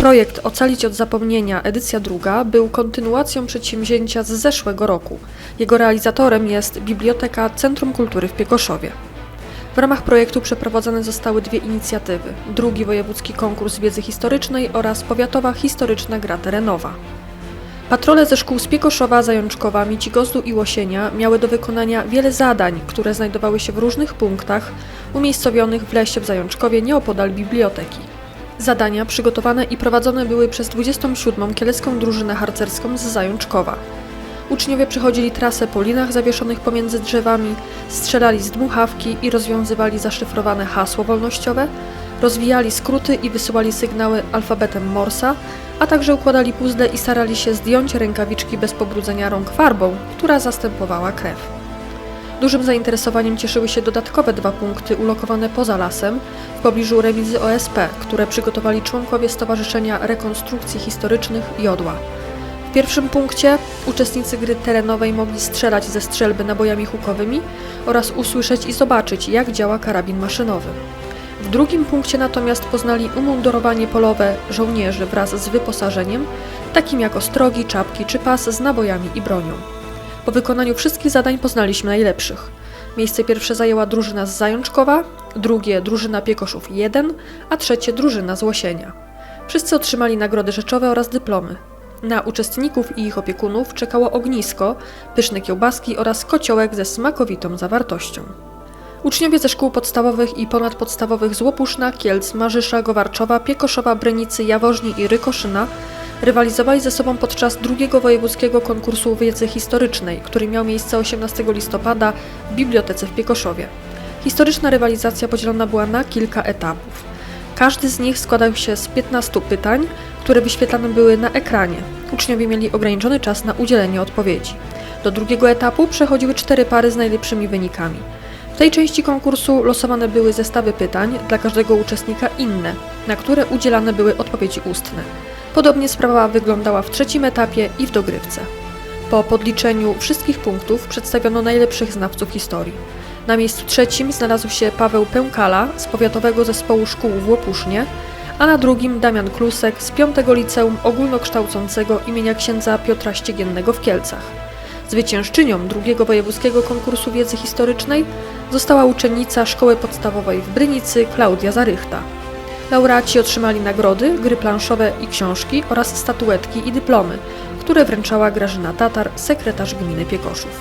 Projekt Ocalić od zapomnienia, edycja druga, był kontynuacją przedsięwzięcia z zeszłego roku. Jego realizatorem jest Biblioteka Centrum Kultury w Piekoszowie. W ramach projektu przeprowadzone zostały dwie inicjatywy: drugi wojewódzki konkurs wiedzy historycznej oraz powiatowa historyczna gra terenowa. Patrole ze szkół z Piekoszowa, Zajączkowa, Micigozdu i Łosienia miały do wykonania wiele zadań, które znajdowały się w różnych punktach umiejscowionych w lesie w Zajączkowie nieopodal biblioteki. Zadania przygotowane i prowadzone były przez 27. Kielecką Drużynę Harcerską z Zajączkowa. Uczniowie przechodzili trasę po linach zawieszonych pomiędzy drzewami, strzelali z dmuchawki i rozwiązywali zaszyfrowane hasło wolnościowe, rozwijali skróty i wysyłali sygnały alfabetem Morsa, a także układali puzzle i starali się zdjąć rękawiczki bez pobrudzenia rąk farbą, która zastępowała krew. Dużym zainteresowaniem cieszyły się dodatkowe dwa punkty ulokowane poza lasem, w pobliżu remizy OSP, które przygotowali członkowie Stowarzyszenia Rekonstrukcji Historycznych Jodła. W pierwszym punkcie uczestnicy gry terenowej mogli strzelać ze strzelby nabojami hukowymi oraz usłyszeć i zobaczyć, jak działa karabin maszynowy. W drugim punkcie natomiast poznali umundurowanie polowe żołnierzy wraz z wyposażeniem, takim jak ostrogi, czapki czy pas z nabojami i bronią. Po wykonaniu wszystkich zadań poznaliśmy najlepszych. Miejsce pierwsze zajęła drużyna z Zajączkowa, drugie drużyna Piekoszów 1, a trzecie drużyna z Łosienia. Wszyscy otrzymali nagrody rzeczowe oraz dyplomy. Na uczestników i ich opiekunów czekało ognisko, pyszne kiełbaski oraz kociołek ze smakowitą zawartością. Uczniowie ze szkół podstawowych i ponadpodstawowych z Łopuszna, Kielc, Marzysza, Gowarczowa, Piekoszowa, Brynicy, Jaworzni i Rykoszyna rywalizowali ze sobą podczas drugiego wojewódzkiego konkursu wiedzy historycznej, który miał miejsce 18 listopada w bibliotece w Piekoszowie. Historyczna rywalizacja podzielona była na kilka etapów. Każdy z nich składał się z 15 pytań, które wyświetlane były na ekranie. Uczniowie mieli ograniczony czas na udzielenie odpowiedzi. Do drugiego etapu przechodziły cztery pary z najlepszymi wynikami. Tej części konkursu losowane były zestawy pytań, dla każdego uczestnika inne, na które udzielane były odpowiedzi ustne. Podobnie sprawa wyglądała w trzecim etapie i w dogrywce. Po podliczeniu wszystkich punktów przedstawiono najlepszych znawców historii. Na miejscu trzecim znalazł się Paweł Pękala z Powiatowego Zespołu Szkół w Łopusznie, a na drugim Damian Klusek z Piątego Liceum Ogólnokształcącego imienia księdza Piotra Ściegiennego w Kielcach. Zwyciężczynią drugiego wojewódzkiego konkursu wiedzy historycznej została uczennica szkoły podstawowej w Brynicy Klaudia Zarychta. Laureaci otrzymali nagrody, gry planszowe i książki oraz statuetki i dyplomy, które wręczała Grażyna Tatar, sekretarz gminy Piekoszów.